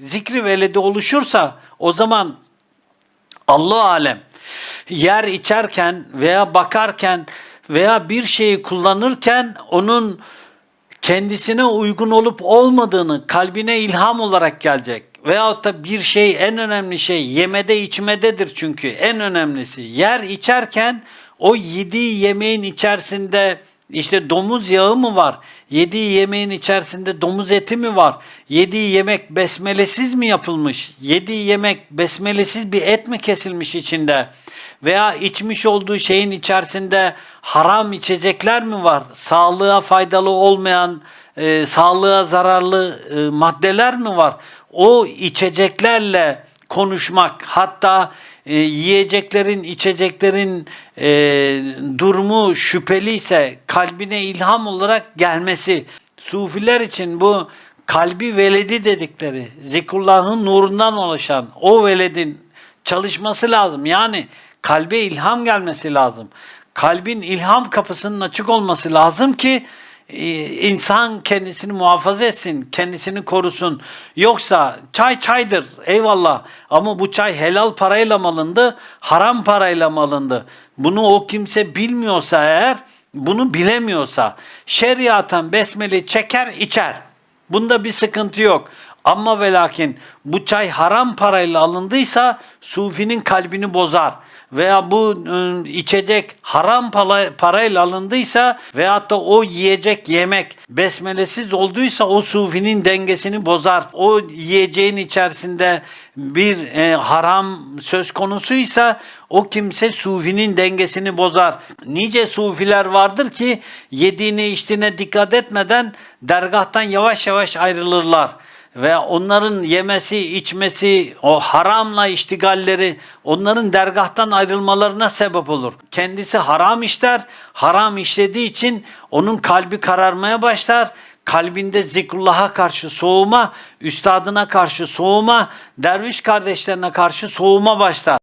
zikri veledi oluşursa o zaman Allah alem yer içerken veya bakarken veya bir şeyi kullanırken onun kendisine uygun olup olmadığını kalbine ilham olarak gelecek. Veyahut da bir şey en önemli şey yemede içmededir çünkü en önemlisi. Yer içerken o yediği yemeğin içerisinde işte domuz yağı mı var? Yediği yemeğin içerisinde domuz eti mi var? Yediği yemek besmelesiz mi yapılmış? Yediği yemek besmelesiz bir et mi kesilmiş içinde? Veya içmiş olduğu şeyin içerisinde haram içecekler mi var? Sağlığa faydalı olmayan, e, sağlığa zararlı e, maddeler mi var? O içeceklerle konuşmak, hatta e, yiyeceklerin, içeceklerin e, durumu şüpheliyse kalbine ilham olarak gelmesi. Sufiler için bu kalbi veledi dedikleri, zikrullahın nurundan oluşan o veledin çalışması lazım. Yani kalbe ilham gelmesi lazım. Kalbin ilham kapısının açık olması lazım ki insan kendisini muhafaza etsin, kendisini korusun. Yoksa çay çaydır eyvallah ama bu çay helal parayla mı alındı, haram parayla mı alındı? Bunu o kimse bilmiyorsa eğer, bunu bilemiyorsa şeriatan besmele çeker içer. Bunda bir sıkıntı yok. Ama ve lakin bu çay haram parayla alındıysa sufinin kalbini bozar. Veya bu ıı, içecek haram parayla alındıysa veyahut da o yiyecek yemek besmelesiz olduysa o sufinin dengesini bozar. O yiyeceğin içerisinde bir e, haram söz konusuysa o kimse sufinin dengesini bozar. Nice sufiler vardır ki yediğine içtiğine dikkat etmeden dergahtan yavaş yavaş ayrılırlar ve onların yemesi, içmesi, o haramla iştigalleri onların dergahtan ayrılmalarına sebep olur. Kendisi haram işler, haram işlediği için onun kalbi kararmaya başlar. Kalbinde zikrullah'a karşı soğuma, üstadına karşı soğuma, derviş kardeşlerine karşı soğuma başlar.